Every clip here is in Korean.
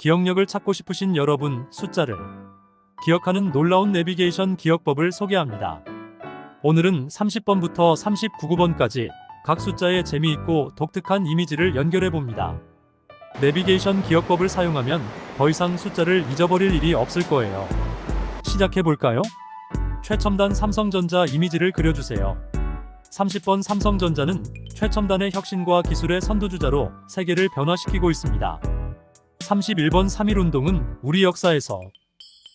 기억력을 찾고 싶으신 여러분, 숫자를 기억하는 놀라운 내비게이션 기억법을 소개합니다. 오늘은 30번부터 39번까지 각 숫자의 재미있고 독특한 이미지를 연결해 봅니다. 내비게이션 기억법을 사용하면 더 이상 숫자를 잊어버릴 일이 없을 거예요. 시작해 볼까요? 최첨단 삼성전자 이미지를 그려주세요. 30번 삼성전자는 최첨단의 혁신과 기술의 선두주자로 세계를 변화시키고 있습니다. 31번 3.1운동은 우리 역사에서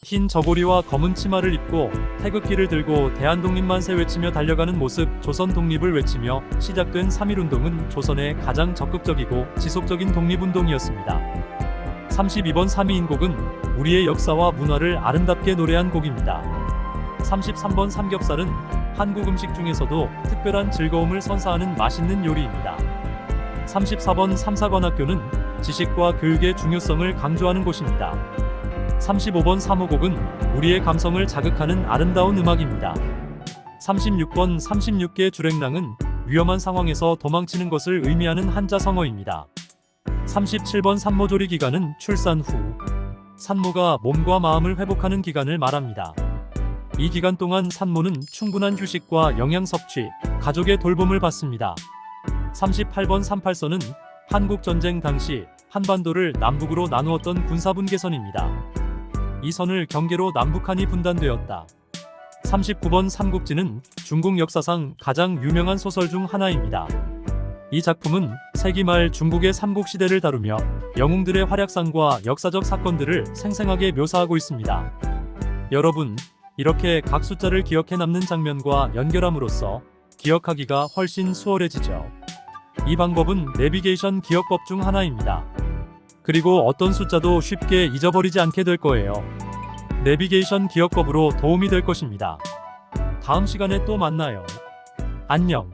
흰 저고리와 검은 치마를 입고 태극기를 들고 대한독립만세 외치며 달려가는 모습 조선 독립을 외치며 시작된 3.1운동은 조선의 가장 적극적이고 지속적인 독립운동이었습니다. 32번 3.2인 곡은 우리의 역사와 문화를 아름답게 노래한 곡입니다. 33번 삼겹살은 한국 음식 중에서도 특별한 즐거움을 선사하는 맛있는 요리입니다. 34번 삼사관학교는 지식과 교육의 중요성을 강조하는 곳입니다. 35번 사무곡은 우리의 감성을 자극하는 아름다운 음악입니다. 36번 36개 주랭랑은 위험한 상황에서 도망치는 것을 의미하는 한자 성어입니다. 37번 산모조리 기간은 출산 후 산모가 몸과 마음을 회복하는 기간을 말합니다. 이 기간 동안 산모는 충분한 휴식과 영양 섭취, 가족의 돌봄을 받습니다. 38번 38선은 한국 전쟁 당시 한반도를 남북으로 나누었던 군사분계선입니다. 이 선을 경계로 남북한이 분단되었다. 39번 삼국지는 중국 역사상 가장 유명한 소설 중 하나입니다. 이 작품은 세기 말 중국의 삼국시대를 다루며 영웅들의 활약상과 역사적 사건들을 생생하게 묘사하고 있습니다. 여러분, 이렇게 각 숫자를 기억해 남는 장면과 연결함으로써 기억하기가 훨씬 수월해지죠. 이 방법은 내비게이션 기억법 중 하나입니다. 그리고 어떤 숫자도 쉽게 잊어버리지 않게 될 거예요. 내비게이션 기억법으로 도움이 될 것입니다. 다음 시간에 또 만나요. 안녕.